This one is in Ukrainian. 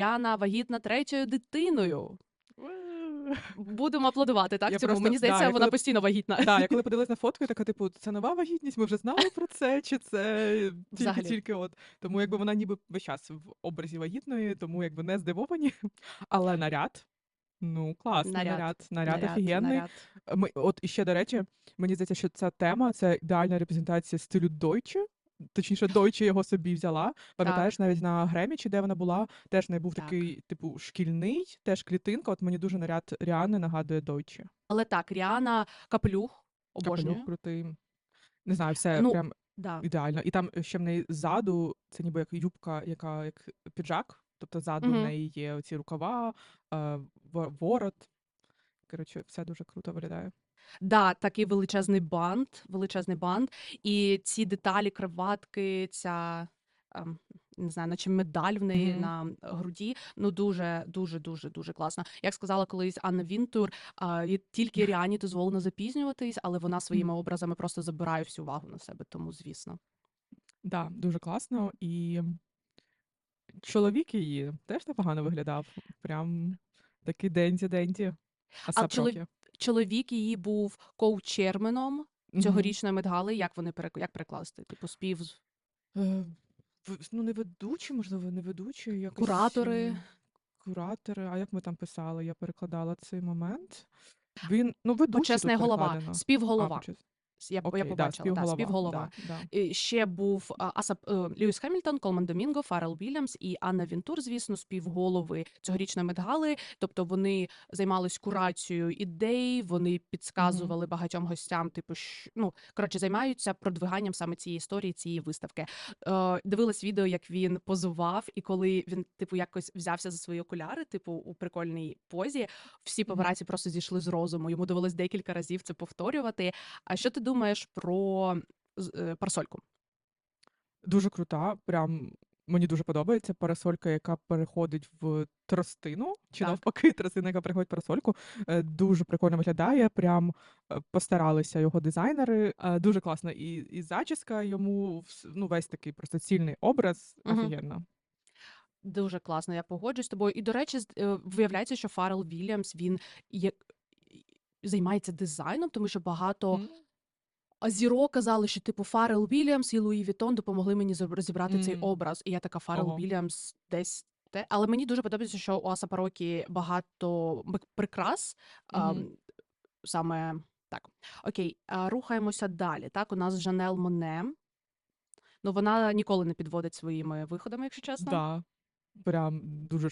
Ріана вагітна третьою дитиною. Будемо аплодувати, так? Я цьому? просто- Мені да, здається, я вона коли- постійно вагітна. Так, я коли подивилась на фотку, я така, типу, це нова вагітність, ми вже знали про це, чи це Взагалі. тільки тільки от. Тому якби вона ніби весь час в образі вагітної, тому якби не здивовані. Але наряд. Ну, класний Наряд, наряд, наряд, офігенний. наряд. Ми, от і ще, до речі, мені здається, що ця тема це ідеальна репрезентація стилю Дойче. Точніше, Дойче його собі взяла. Пам'ятаєш, навіть на Гремі, чи де вона була, теж в неї був Так. такий, типу, шкільний, теж клітинка. От мені дуже наряд Ріани нагадує Дойче. Але так, Ріана капелюх, обожнюю. Капелюх крутий. Не знаю, все Ну, прям Да. ідеально. І там ще в неї ззаду, це ніби як юбка, яка як піджак. Тобто ззаду в неї є оці рукава, е, ворот. Коротше, все дуже круто виглядає. Да, такий величезний бант, величезний бант. І ці деталі, криватки, ця ем, не знаю, наче медаль в неї Мгм. на груді. Ну дуже, дуже, дуже, дуже класно. Як сказала колись Анна Вінтур, а, і тільки Ріані дозволено запізнюватись, але вона своїми образами просто забирає всю увагу на себе. Тому, звісно. Да, дуже класно. І чоловік її теж непогано виглядав. Прям такий денді-денді. Асап чолов- Рокі. Чоловік її був коучерменом цьогорічної медгали. Як вони перек... як перекласти? Типу спів Е, Ну, не ведучі, можливо, не ведучі, якось. Куратори. Куратори, а як ми там писали? Я перекладала цей момент. Він, ну, ведучий почесний голова, перекладено. співголова. А, почес- Я, я Окей, побачила, да, співголова. Да, співголова. Да, да. І ще був Асап е, Льюіс Хемільтон, Колман Домінго, Фаррел Вільямс і Анна Вінтур, звісно, співголови цьогорічної медгали. Тобто вони займались курацією ідей, вони підказували багатьом гостям, типу, що, ну коротше, займаються продвиганням саме цієї історії, цієї виставки. Е, дивилась відео, як він позував, і коли він, типу, якось взявся за свої окуляри, типу, у прикольній позі, всі папараці просто зійшли з розуму. Йому довелось декілька разів це повторювати. А що ти думаєш про з- е, парасольку? Дуже крута, прям мені дуже подобається парасолька, яка переходить в тростину, чи Так. навпаки, тростина, яка переходить в парасольку. Е, Дуже прикольно виглядає. Прям е, постаралися його дизайнери. Е, Дуже класно. І, і зачіска йому вс- ну, весь такий просто цільний образ. Мгм. Офігенно. Дуже класно, я погоджуюсь з тобою. І, до речі, з- е, виявляється, що Фаррел Вільямс він є, займається дизайном, тому що багато М. зірок казали, що типу Фаррел Вільямс і Луї Вітон допомогли мені розібрати цей образ. І я така Фаррел Ого. Вільямс десь. Те, але мені дуже подобається, що у Асапа Рокі багато прикрас. а, саме так. Окей, а, рухаємося далі. Так, у нас Жанел Моне. Ну, вона ніколи не підводить своїми виходами, якщо чесно. Да. Прям дуже